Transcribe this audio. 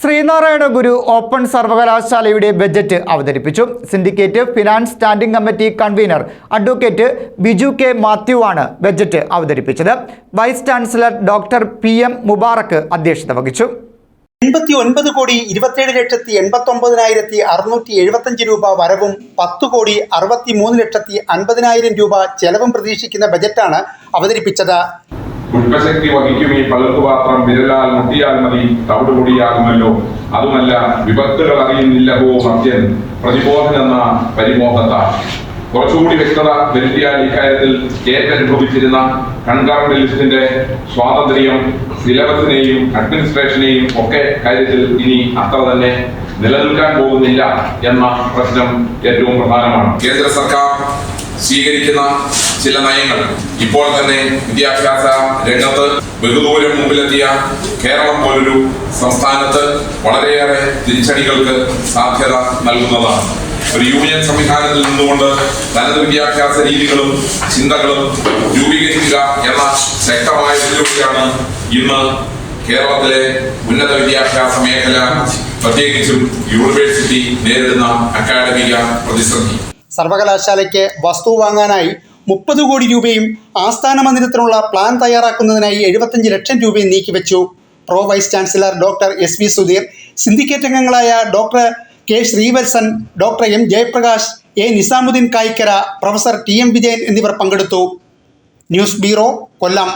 Sreenarayana Guru open സർവകലാശാലയുടെ budget അവതരിപ്പിച്ചു. Syndicate finance standing committee convener advocate Biju K Mathew ആണ് budget അവതരിപ്പിച്ചത്. Vice chancellor doctor P M Mubarak അധ്യക്ഷത വഹിച്ചു. എൺപത്തി ഒൻപത് കോടി ഇരുപത്തിയേഴ് ലക്ഷത്തി എൺപത്തി ഒമ്പതിനായിരത്തി അറുന്നൂറ്റി എഴുപത്തഞ്ച് രൂപ വരവും പത്ത് കോടി അറുപത്തി മൂന്ന് ലക്ഷത്തി അൻപതിനായിരം രൂപ ചെലവും പ്രതീക്ഷിക്കുന്ന ബജറ്റാണ് അവതരിപ്പിച്ചത്. പുഷ്പശക്തി വഹിക്കും ഈ പളുക്കുപാത്രം വിരലാൽ മുട്ടിയാൽ മതി തവിടുപൊടിയാകുമല്ലോ അതുമല്ല വിപത്തുകൾ അറിയുന്നില്ലവോ മദ്യൻ പ്രതിബോധനെന്ന പരിമോഹത്താൽ. കുറച്ചുകൂടി വ്യക്തത വരുത്തിയാൽ ഇക്കാര്യത്തിൽ അനുഭവിച്ചിരുന്ന കൺകറന്റ് ലിസ്റ്റിന്റെ സ്വാതന്ത്ര്യം സിലബസിനെയും അഡ്മിനിസ്ട്രേഷനെയും ഒക്കെ കാര്യത്തിൽ ഇനി അത്ര തന്നെ നിലനിൽക്കാൻ പോകുന്നില്ല എന്ന പ്രശ്നം ഏറ്റവും പ്രധാനമാണ്. കേന്ദ്ര സർക്കാർ സ്വീകരിക്കുന്ന ചില നയങ്ങൾ. ഇപ്പോൾ തന്നെ വിദ്യാഭ്യാസ രംഗത്ത് ബഹുദൂരം മുമ്പിലെത്തിയ കേരളം പോലൊരു സംസ്ഥാനത്ത് വളരെയേറെ തിരിച്ചടികൾക്ക് സാധ്യത നൽകുന്നതാണ്. ഒരു യൂണിയൻ സംവിധാനത്തിൽ നിന്നുകൊണ്ട് തനത് വിദ്യാഭ്യാസ രീതികളും ചിന്തകളും രൂപീകരിക്കുക എന്ന ശക്തമായ വെല്ലുവിളിയാണ് ഇന്ന് കേരളത്തിലെ ഉന്നത വിദ്യാഭ്യാസ മേഖല പ്രത്യേകിച്ചും യൂണിവേഴ്സിറ്റി നേരിടുന്ന അക്കാഡമിക പ്രതിസന്ധി. സർവകലാശാലയ്ക്ക് വസ്തു വാങ്ങാനായി മുപ്പത് കോടി രൂപയും ആസ്ഥാന മന്ദിരത്തിനുള്ള പ്ലാൻ തയ്യാറാക്കുന്നതിനായി എഴുപത്തഞ്ച് ലക്ഷം രൂപയും നീക്കിവെച്ചു. Pro vice chancellor doctor S V Sudheer syndicate അംഗങ്ങളായ doctor K Sreevalsan doctor M Jayaprakash A Nizamuddin Kayikkara professor T M Vijayan എന്നിവർ പങ്കെടുത്തു. News bureau Kollam.